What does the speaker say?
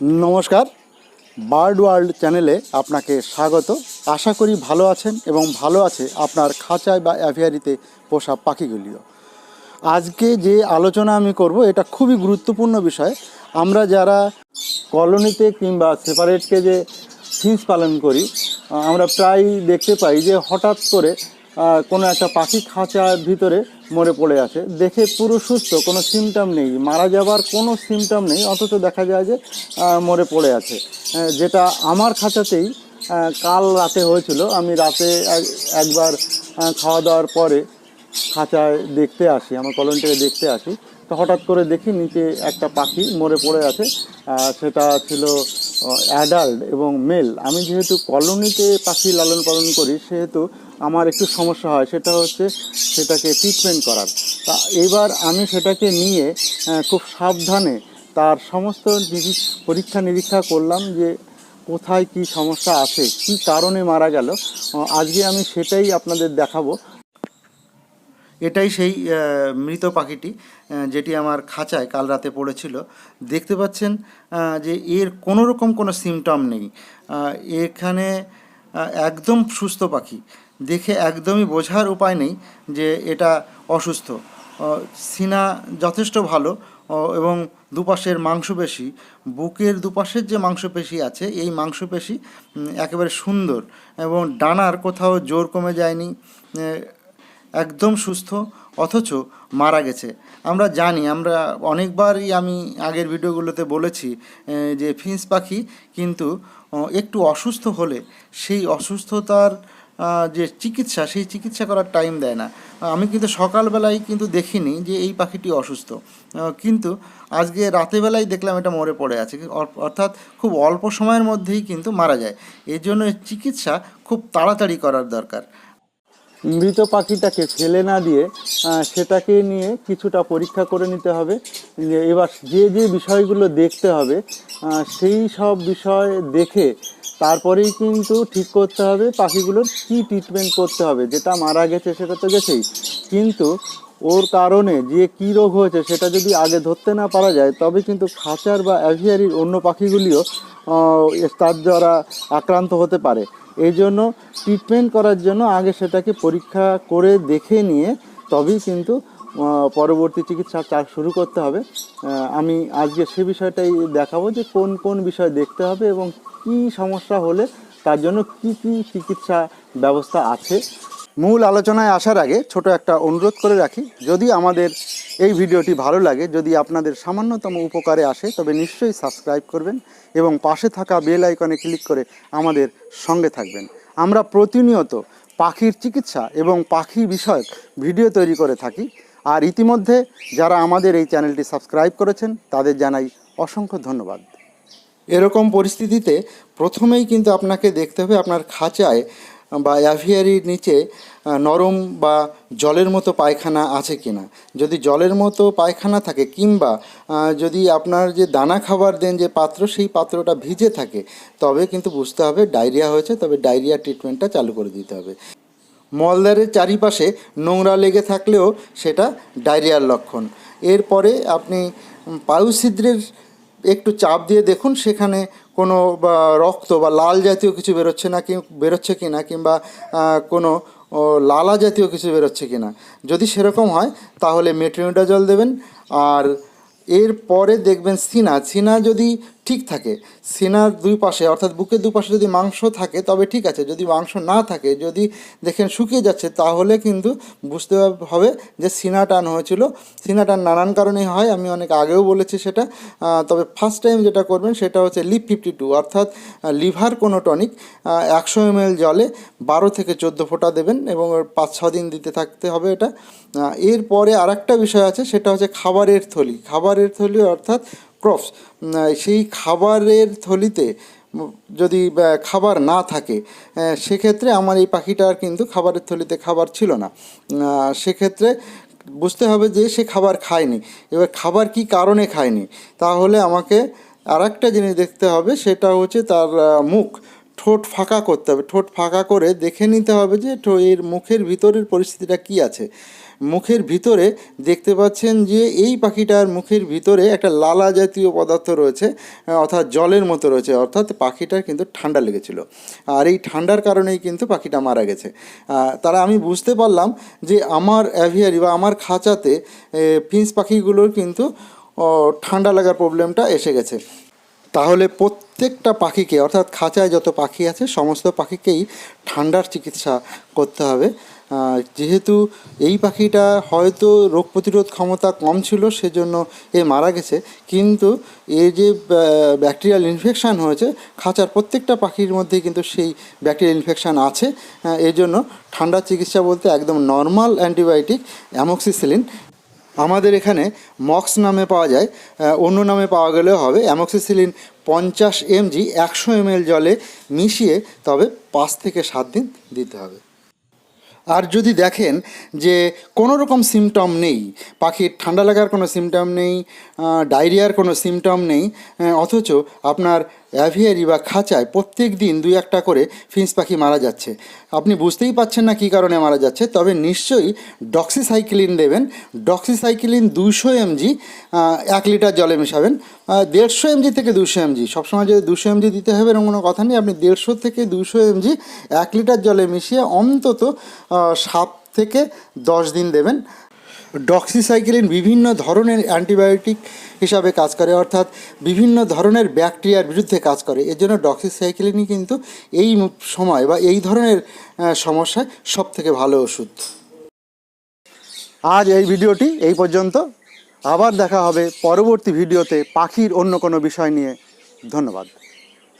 নমস্কার। Bird world চ্যানেলে আপনাকে স্বাগত। আশা করি ভালো আছেন এবং ভালো আছে আপনার খাঁচায় বা অ্যাভিয়ারিতে পোষা পাখিগুলিও। আজকে যে আলোচনা আমি করব, এটা খুবই গুরুত্বপূর্ণ বিষয়। আমরা যারা কলোনিতে কিংবা সেপারেট কেজে ফিন্স পালন করি আমরা প্রায় দেখতে পাই যে হঠাৎ করে কোনো একটা পাখি খাঁচার ভিতরে মরে পড়ে আছে। দেখে পুরো সুস্থ, কোনো সিমটম নেই। মারা যাবার কোনো সিমটম নেই, অথচ দেখা যায় যে মরে পড়ে আছে। যেটা আমার খাঁচাতেই কাল রাতে হয়েছিল। আমি রাতে একবার খাওয়া দাওয়ার পরে খাঁচায় দেখতে আসি, আমার কলোনিটাকে দেখতে আসি। তো হঠাৎ করে দেখি নিচে একটা পাখি মরে পড়ে আছে। সেটা ছিল অ্যাডাল্ট এবং মেল আমি যেহেতু কলোনিতে পাখি লালন পালন করি, সেহেতু আমার একটু সমস্যা হয়। সেটা হচ্ছে সেটাকে ট্রিটমেন্ট করার। তা এবার আমি সেটাকে নিয়ে খুব সাবধানে তার সমস্ত পরীক্ষা নিরীক্ষা করলাম যে কোথায় কি সমস্যা আছে, কি কারণে মারা গেল। আজকে আমি সেটাই আপনাদের দেখাবো। এটাই সেই মৃত পাখিটি যেটি আমার খাঁচায় কাল রাতে পড়েছিল। দেখতে পাচ্ছেন যে এর কোনো রকম কোনো সিমটম নেই। এখানে একদম সুস্থ পাখি। দেখে একদমই বোঝার উপায় নেই যে এটা অসুস্থ। সিনা যথেষ্ট ভালো এবং দুপাশের মাংসপেশি, বুকের দুপাশের যে মাংসপেশি আছে, এই মাংসপেশি একেবারে সুন্দর এবং ডানার কোথাও জোর কমে যায়নি। একদম সুস্থ, অথচ মারা গেছে। আমরা জানি, আমরা অনেকবারই আমি আগের ভিডিওগুলোতে বলেছি যে ফিন্স পাখি কিন্তু একটু অসুস্থ হলে সেই অসুস্থতার যে চিকিৎসা, সেই চিকিৎসা করার টাইম দেয় না। আমি কিন্তু সকালবেলায় কিন্তু দেখিনি যে এই পাখিটি অসুস্থ। কিন্তু আজকে রাতেবেলায় দেখলাম এটা মরে পড়ে আছে। অর্থাৎ খুব অল্প সময়ের মধ্যেই কিন্তু মারা যায়। এই জন্য চিকিৎসা খুব তাড়াতাড়ি করার দরকার। মৃত পাখিটাকে ফেলে না দিয়ে সেটাকে নিয়ে কিছুটা পরীক্ষা করে নিতে হবে। এবার যে যে বিষয়গুলো দেখতে হবে সেই সব বিষয় দেখে তারপরেই কিন্তু ঠিক করতে হবে পাখিগুলোর কি ট্রিটমেন্ট করতে হবে। যেটা মারা গেছে সেটা তো গেছেই। কিন্তু ওর কারণে যে কী রোগ হয়েছে সেটা যদি আগে ধরতে না পারা যায়, তবে কিন্তু খাঁচার বা অ্যাভিয়ারির অন্য পাখিগুলিও তার দ্বারা আক্রান্ত হতে পারে। এই জন্য ট্রিটমেন্ট করার জন্য আগে সেটাকে পরীক্ষা করে দেখে নিয়ে তবেই কিন্তু পরবর্তী চিকিৎসা চাষ শুরু করতে হবে। আমি আজকে সে বিষয়টাই দেখাবো যে কোন কোন বিষয় দেখতে হবে এবং কি সমস্যা হলে তার জন্য কি কি চিকিৎসা ব্যবস্থা আছে। মূল আলোচনায় আসার আগে ছোট একটা অনুরোধ করে রাখি, যদি আমাদের এই ভিডিওটি ভালো লাগে, যদি আপনাদের সামান্যতম উপকারে আসে, তবে নিশ্চয়ই সাবস্ক্রাইব করবেন এবং পাশে থাকা বেল আইকনে ক্লিক করে আমাদের সঙ্গে থাকবেন। আমরা প্রতিনিয়ত পাখির চিকিৎসা এবং পাখি বিষয়ক ভিডিও তৈরি করে থাকি, আর ইতিমধ্যে যারা আমাদের এই চ্যানেলটি সাবস্ক্রাইব করেছেন, তাদের জানাই অসংখ্য ধন্যবাদ। এরকম পরিস্থিতিতে প্রথমেই কিন্তু আপনাকে দেখতে হবে আপনার খাঁচায় বা অ্যাভিয়ারির নিচে নরম বা জলের মতো পায়খানা আছে কিনা। যদি জলের মতো পায়খানা থাকে কিংবা যদি আপনার যে দানা খাবার দেন যে পাত্র, সেই পাত্রটা ভিজে থাকে, তবে কিন্তু বুঝতে হবে ডায়রিয়া হয়েছে, তবে ডায়রিয়া ট্রিটমেন্টটা চালু করে দিতে হবে। মলদ্বারের চারিপাশে নোংরা লেগে থাকলেও সেটা ডায়রিয়ার লক্ষণ। এরপরে আপনি পায়ুছিদ্রের একটু চাপ দিয়ে দেখুন, সেখানে কোনো রক্ত বা লাল জাতীয় কিছু বেরোচ্ছে না কি, বেরোচ্ছে কি না, কিংবা কোনো লালা জাতীয় কিছু বেরোচ্ছে কি না। যদি সেরকম হয়, তাহলে মেট্রিনোডাজল দেবেন। আর এরপরে দেখবেন সিনা। সিনা যদি ঠিক থাকে। সিনার দুই পাশে, অর্থাৎ বুকের দুপাশে যদি মাংস থাকে, তবে ঠিক আছে। যদি মাংস না থাকে, যদি দেখেন শুকিয়ে যাচ্ছে, তাহলে কিন্তু বুঝতে হবে যে সিনা টান হয়েছিল। সিনা টান নানান কারণেই হয়, আমি অনেক আগেও বলেছি সেটা। তবে ফার্স্ট টাইম যেটা করবেন, সেটা হচ্ছে লিপ ফিফটি টু অর্থাৎ লিভার কোনো টনিক একশো এম জলে বারো থেকে চোদ্দ ফোঁটা দেবেন এবং পাঁচ ছ দিন দিতে থাকতে হবে এটা। এরপরে আরেকটা বিষয় আছে, সেটা হচ্ছে খাবারের থলি। খাবারের থলি অর্থাৎ ক্রপস সেই খাবারের থলিতে যদি খাবার না থাকে সেক্ষেত্রে আমার এই পাখিটার কিন্তু খাবারের থলিতে খাবার ছিল না। সেক্ষেত্রে বুঝতে হবে যে সে খাবার খায়নি। এবার খাবার কি কারণে খায়নি? তাহলে আমাকে আর একটা জিনিস দেখতে হবে, সেটা হচ্ছে তার মুখ। ঠোঁট ফাঁকা করতে হবে। ঠোঁট ফাঁকা করে দেখে নিতে হবে যে এর মুখের ভিতরের পরিস্থিতিটা কি আছে। মুখের ভিতরে দেখতে পাচ্ছেন যে এই পাখিটার মুখের ভিতরে একটা লালা জাতীয় পদার্থ রয়েছে অর্থাৎ জলের মতো রয়েছে, অর্থাৎ পাখিটার কিন্তু ঠান্ডা লেগেছিল। আর এই ঠান্ডার কারণেই কিন্তু পাখিটা মারা গেছে। তারা আমি বুঝতে পারলাম যে আমার অ্যাভিয়ারি বা আমার খাঁচাতে ফিন্স পাখিগুলোর কিন্তু ঠান্ডা লাগার প্রবলেমটা এসে গেছে। তাহলে প্রত্যেকটা পাখিকে, অর্থাৎ খাঁচায় যত পাখি আছে, সমস্ত পাখিকেই ঠান্ডার চিকিৎসা করতে হবে। যেহেতু এই পাখিটা হয়তো রোগ প্রতিরোধ ক্ষমতা কম ছিল, সেজন্য এ মারা গেছে। কিন্তু এ যে ব্যাকটেরিয়াল ইনফেকশান হয়েছে, খাঁচার প্রত্যেকটা পাখির মধ্যেই কিন্তু সেই ব্যাকটেরিয়াল ইনফেকশান আছে। এই জন্য ঠান্ডার চিকিৎসা বলতে একদম নর্মাল অ্যান্টিবায়োটিক অ্যামক্সিসিলিন আমাদের এখানে মক্স নামে পাওয়া যায় অন্য নামে পাওয়া গেলেও হবে। অ্যামক্সিসিলিন পঞ্চাশ এমজি, একশো এমএল জলে মিশিয়ে তবে পাঁচ থেকে সাত দিন দিতে হবে। আর যদি দেখেন যে কোনো রকম সিমটম নেই, পাখির ঠান্ডা লাগার কোনো সিমটম নেই ডায়রিয়ার কোনো সিমটম নেই অথচ আপনার অ্যাভিয়ারি বা খাঁচায় প্রত্যেক দিন দুই একটা করে ফিন্স পাখি মারা যাচ্ছে। আপনি বুঝতেই পাচ্ছেন না কী কারণে মারা যাচ্ছে, তবে নিশ্চয়ই ডক্সিসাইক্লিন দেবেন। ডক্সিসাইক্লিন দুশো এমজি এক লিটার জলে মেশাবেন। দেড়শো এমজি থেকে দুশো এমজি সবসময় যে দুশো এমজি দিতে হবে এরকম কোনো কথা নেই, আপনি দেড়শো থেকে দুশো এমজি এক লিটার জলে মিশিয়ে অন্তত সাত থেকে দশ দিন দেবেন। ডক্সিসাইক্লিন বিভিন্ন ধরনের অ্যান্টিবায়োটিক হিসাবে কাজ করে, অর্থাৎ বিভিন্ন ধরনের ব্যাকটেরিয়ার বিরুদ্ধে কাজ করে। এর জন্য ডক্সিসাইক্লিনই কিন্তু এই সময় বা এই ধরনের সমস্যায় সব থেকে ভালো ওষুধ। আজ এই ভিডিওটি এই পর্যন্ত। আবার দেখা হবে পরবর্তী ভিডিওতে পাখির অন্য কোনো বিষয় নিয়ে। ধন্যবাদ।